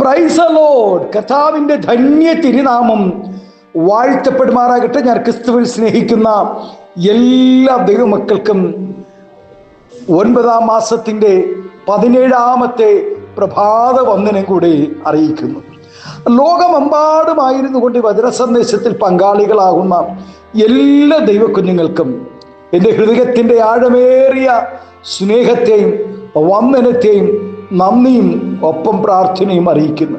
പ്രൈസലോഡ് കഥാവിന്റെ ധന്യ തിരുനാമം വാഴ്ത്തപ്പെടുമാറാകട്ടെ. ഞാൻ ക്രിസ്തുവിൽ സ്നേഹിക്കുന്ന എല്ലാ ദൈവമക്കൾക്കും ഒൻപതാം മാസത്തിന്റെ പതിനേഴാമത്തെ പ്രഭാത വന്ദനം കൂടി അറിയിക്കുന്നു. ലോകമെമ്പാടുമായിരുന്നു കൊണ്ട് വചന സന്ദേശത്തിൽ പങ്കാളികളാകുന്ന എല്ലാ ദൈവക്കുഞ്ഞുങ്ങൾക്കും എന്റെ ഹൃദയത്തിന്റെ ആഴമേറിയ സ്നേഹത്തെയും വന്ദനത്തെയും നന്ദിയും ഒപ്പം പ്രാർത്ഥനയും അറിയിക്കുന്നു.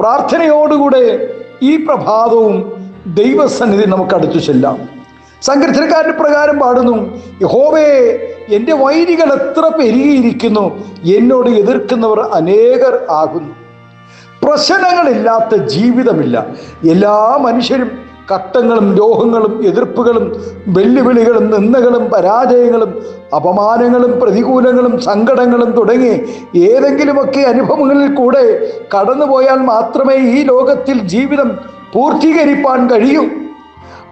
പ്രാർത്ഥനയോടുകൂടെ ഈ പ്രഭാതവും ദൈവസന്നിധി നമുക്ക് അടുത്തു ചെല്ലാം. സങ്കീർത്തനക്കാരന്റെ പ്രകാരം പാടുന്നു യഹോവേ എന്റെ വൈരികൾ എത്ര പെരുകിയിരിക്കുന്നു എന്നോട് എതിർക്കുന്നവർ അനേകർ ആകുന്നു. പ്രശ്നങ്ങളില്ലാത്ത ജീവിതമില്ല. എല്ലാ മനുഷ്യരും കട്ടങ്ങളും രോഗങ്ങളും എതിർപ്പുകളും വെല്ലുവിളികളും നിന്ദകളും പരാജയങ്ങളും അപമാനങ്ങളും പ്രതികൂലങ്ങളും സങ്കടങ്ങളും തുടങ്ങി ഏതെങ്കിലുമൊക്കെ അനുഭവങ്ങളിൽ കൂടെ കടന്നുപോയാൽ മാത്രമേ ഈ ലോകത്തിൽ ജീവിതം പൂർത്തീകരിപ്പാൻ കഴിയൂ.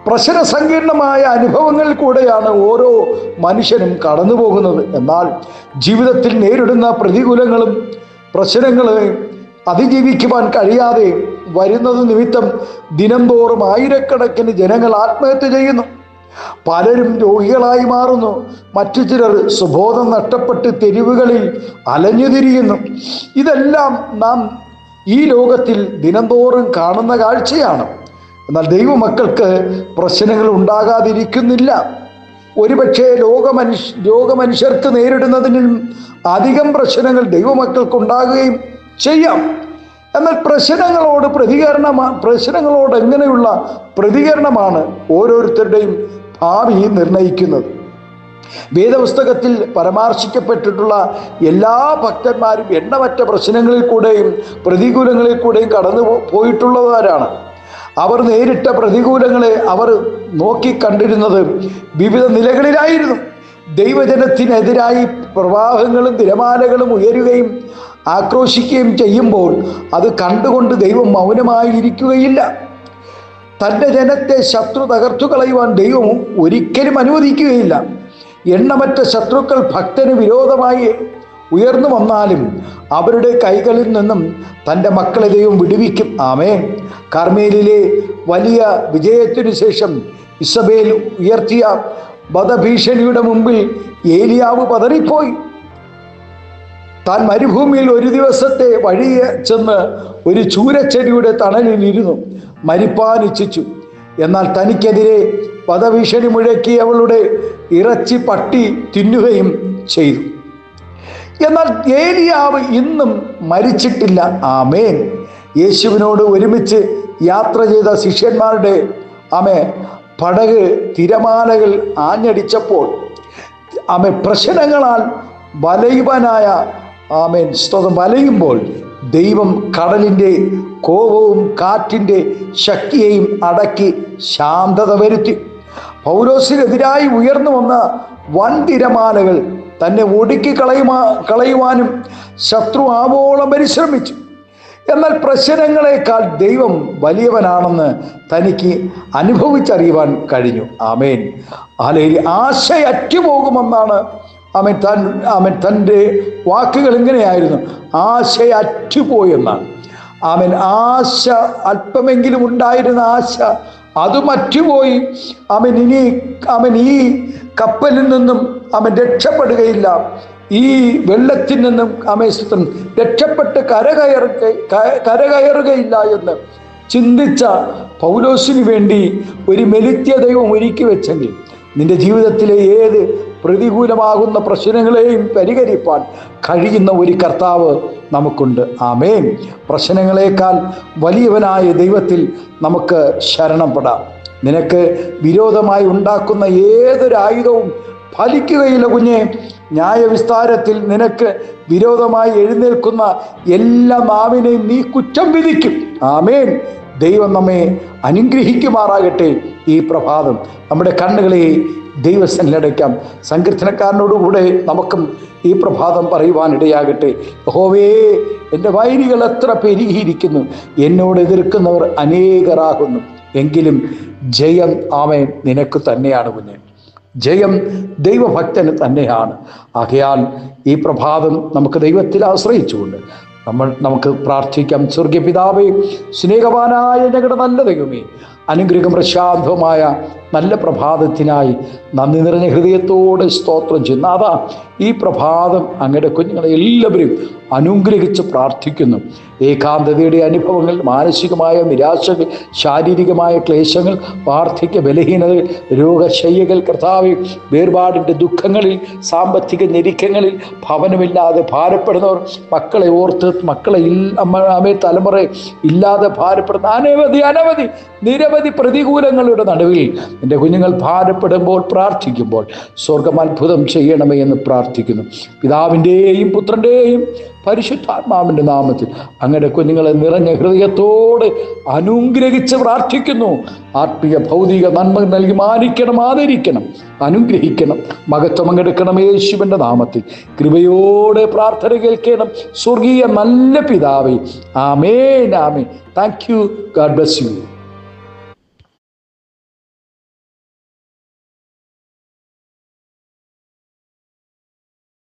പ്രശ്ന സങ്കീർണമായ അനുഭവങ്ങളിൽ കൂടെയാണ് ഓരോ മനുഷ്യനും കടന്നു പോകുന്നത് എന്നാൽ ജീവിതത്തിൽ നേരിടുന്ന പ്രതികൂലങ്ങളും പ്രശ്നങ്ങളെയും അതിജീവിക്കുവാൻ കഴിയാതെ വരുന്നത് നിമിത്തം ദിനംതോറും ആയിരക്കണക്കിന് ജനങ്ങൾ ആത്മഹത്യ ചെയ്യുന്നു. പലരും രോഗികളായി മാറുന്നു. മറ്റു ചിലർ സുബോധം നഷ്ടപ്പെട്ട് തെരുവുകളിൽ അലഞ്ഞു തിരിയുന്നു. ഇതെല്ലാം നാം ഈ ലോകത്തിൽ ദിനംതോറും കാണുന്ന കാഴ്ചയാണ്. എന്നാൽ ദൈവമക്കൾക്ക് പ്രശ്നങ്ങൾ ഉണ്ടാകാതിരിക്കുന്നില്ല. ഒരുപക്ഷെ ലോകമനുഷ്യ ലോകമനുഷ്യർക്ക് നേരിടുന്നതിനും അധികം പ്രശ്നങ്ങൾ ദൈവമക്കൾക്ക് ഉണ്ടാകുകയും ചെയ്യാം. എന്നാൽ പ്രശ്നങ്ങളോട് പ്രതികരണ പ്രശ്നങ്ങളോട് എങ്ങനെയുള്ള പ്രതികരണമാണ് ഓരോരുത്തരുടെയും ഭാവി നിർണയിക്കുന്നത്. വേദപുസ്തകത്തിൽ പരാമർശിക്കപ്പെട്ടിട്ടുള്ള എല്ലാ ഭക്തന്മാരും എണ്ണമറ്റ പ്രശ്നങ്ങളിൽ കൂടെയും പ്രതികൂലങ്ങളിൽ കൂടെയും കടന്നു പോയിട്ടുള്ളവരാണ്. അവർ നേരിട്ട പ്രതികൂലങ്ങളെ അവർ നോക്കി കണ്ടിരുന്നത് വിവിധ നിലകളിലായിരുന്നു. ദൈവജനത്തിനെതിരായി പ്രവാഹങ്ങളും തിരമാലകളും ഉയരുകയും ആക്രോശിക്കുകയും ചെയ്യുമ്പോൾ അത് കണ്ടുകൊണ്ട് ദൈവം മൗനമായിരിക്കുകയില്ല. തന്റെ ജനത്തെ ശത്രു തകർത്തു കളയുവാൻ ദൈവം ഒരിക്കലും അനുവദിക്കുകയില്ല. എണ്ണമറ്റ ശത്രുക്കൾ ഭക്തന് വിരോധമായി ഉയർന്നു വന്നാലും അവരുടെ കൈകളിൽ നിന്നും തന്റെ മക്കളെ ദൈവം വിടുവിക്കും. ആമേ കർമ്മേലിലെ വലിയ വിജയത്തിനു ശേഷം ഇസബേൽ ഉയർത്തിയ വധഭീഷണിയുടെ മുമ്പിൽ ഏലിയാവ് പതറിപ്പോയി. താൻ മരുഭൂമിയിൽ ഒരു ദിവസത്തെ വഴിയെ ചെന്ന് ഒരു ചൂരച്ചെടിയുടെ തണലിൽ ഇരുന്നു മരിപ്പാൻ ഇച്ഛിച്ചു എന്നാൽ തനിക്കെതിരെ വധഭീഷണി മുഴക്കി അവളുടെ ഇറച്ചി പട്ടി തിന്നുകയും ചെയ്തു. എന്നാൽ ഏലിയാവ് ഇന്നും മരിച്ചിട്ടില്ല. ആമേൻ. യേശുവിനോട് ഒരുമിച്ച് യാത്ര ചെയ്ത ശിഷ്യന്മാരുടെ ആമേ പടക് തിരമാലകൾ ആഞ്ഞടിച്ചപ്പോൾ ആമെ പ്രശ്നങ്ങളാൽ വലയുവാനായ ആമേൻ. സ്തോത്രം. വലയുമ്പോൾ ദൈവം കടലിന്റെ കോപവും കാറ്റിന്റെ ശക്തിയെയും അടക്കി ശാന്തത വരുത്തി. പൗലോസിനെതിരായി ഉയർന്നു വന്ന വൻ തിരമാലകൾ തന്നെ ഒടുക്കി കളയുമാ കളയുവാനും ശത്രു ആവോളം പരിശ്രമിച്ചു. എന്നാൽ പ്രശ്നങ്ങളെക്കാൾ ദൈവം വലിയവനാണെന്ന് തനിക്ക് അനുഭവിച്ചറിയുവാൻ കഴിഞ്ഞു. ആമേൻ. അല്ലെങ്കിൽ ആശയറ്റുപോകുമെന്നാണ് അവൻ തൻ അവൻ തന്റെ വാക്കുകൾ ഇങ്ങനെയായിരുന്നു ആശയറ്റുപോയെന്നാണ് അവൻ ആശ അല്പമെങ്കിലും ഉണ്ടായിരുന്ന ആശ അത് മറ്റുപോയി. അവൻ ഇനി അവൻ ഈ കപ്പലിൽ നിന്നും അവൻ രക്ഷപ്പെടുകയില്ല. ഈ വെള്ളത്തിൽ നിന്നും അമേശത്തും രക്ഷപ്പെട്ട് കരകയറുക കരകയറുകയില്ല എന്ന് ചിന്തിച്ച പൗലോസിന് വേണ്ടി ഒരു മെലിത്യ ദൈവം ഒരുക്കി വെച്ചെങ്കിൽ നിന്റെ ജീവിതത്തിലെ ഏത് പ്രതികൂലമാകുന്ന പ്രശ്നങ്ങളെയും പരിഹരിപ്പാൻ കഴിയുന്ന ഒരു കർത്താവ് നമുക്കുണ്ട്. ആമേൻ. പ്രശ്നങ്ങളെക്കാൾ വലിയവനായ ദൈവത്തിൽ നമുക്ക് ശരണപ്പെടാം. നിനക്ക് വിരോധമായി ഉണ്ടാക്കുന്ന ഏതൊരായുധവും ഫലിക്കുകയില്ല കുഞ്ഞെ. ന്യായവിസ്താരത്തിൽ നിനക്ക് വിരോധമായി എഴുന്നേൽക്കുന്ന എല്ലാ നാവിനെയും നീ കുറ്റം വിധിക്കും. ആമേൻ. ദൈവം നമ്മെ അനുഗ്രഹിക്കുമാറാകട്ടെ ഈ പ്രഭാതം. നമ്മുടെ കണ്ണുകളെ ദൈവസന്നിലടയ്ക്കാം സങ്കീർത്തനക്കാരനോടുകൂടെ നമുക്കും ഈ പ്രഭാതം പറയുവാനിടയാകട്ടെ. ഹോവേ എന്റെ വൈരികൾ എത്ര പെരുകിയിരിക്കുന്നു. എന്നോട് എതിർക്കുന്നവർ അനേകരാകുന്നു. എങ്കിലും ജയം ആമേൻ നിനക്ക് തന്നെയാണ് കുഞ്ഞെ ജയം ദൈവഭക്തന് തന്നെയാണ്. ആകയാൽ ഈ പ്രഭാതം നമുക്ക് ദൈവത്തിൽ ആശ്രയിച്ചുകൊണ്ട് നമ്മൾ നമുക്ക് പ്രാർത്ഥിക്കാം. സ്വർഗീയ പിതാവേ സ്നേഹവാനായ ഞങ്ങളുടെ നല്ല ദൈവമേ അനുഗ്രഹം പ്രശാന്തമായ നല്ല പ്രഭാതത്തിനായി നന്ദി നിറഞ്ഞ ഹൃദയത്തോടെ സ്തോത്രം ചെയ്യുന്നു. അതാ ഈ പ്രഭാതം അങ്ങയുടെ കുഞ്ഞുങ്ങളെ എല്ലാവരും അനുഗ്രഹിച്ച് പ്രാർത്ഥിക്കുന്നു. ഏകാന്തതയുടെ അനുഭവങ്ങൾ മാനസികമായ നിരാശകൾ ശാരീരികമായ ക്ലേശങ്ങൾ വാർദ്ധക്യ ബലഹീനതകൾ രോഗശയ്യകൾ കർത്താവ് വേർപാടിന്റെ ദുഃഖങ്ങളിൽ സാമ്പത്തിക ഞെരുക്കങ്ങളിൽ ഭവനമില്ലാതെ ഭാരപ്പെടുന്നവർ മക്കളെ ഓർത്ത് മക്കളെ അമ്മേ തലമുറ ഇല്ലാതെ ഭാരപ്പെടുന്ന അനവധി അനവധി നിരവധി പ്രതികൂലങ്ങളുടെ നടുവിൽ എന്റെ കുഞ്ഞുങ്ങൾ ഭാരപ്പെടുമ്പോൾ പ്രാർത്ഥിക്കുമ്പോൾ സ്വർഗം അത്ഭുതം ചെയ്യണമേ എന്ന് പ്രാർത്ഥിക്കുന്നു. പിതാവിന്റെയും പുത്രന്റെയും പരിശുദ്ധാത്മാവിന്റെ നാമത്തിൽ അങ്ങനെ കുഞ്ഞുങ്ങളെ നിറഞ്ഞ ഹൃദയത്തോട് അനുഗ്രഹിച്ച് പ്രാർത്ഥിക്കുന്നു ആത്മീയ ഭൗതിക നന്മ നൽകി മാനിക്കണം ആദരിക്കണം അനുഗ്രഹിക്കണം മകത്വം അങ്ങെടുക്കണം യേശുവിന്റെ നാമത്തിൽ. കൃപയോടെ പ്രാർത്ഥന കേൾക്കണം. സ്വർഗീയ നല്ല പിതാവേ. ആമേൻ ആമേൻ. Thank you God bless you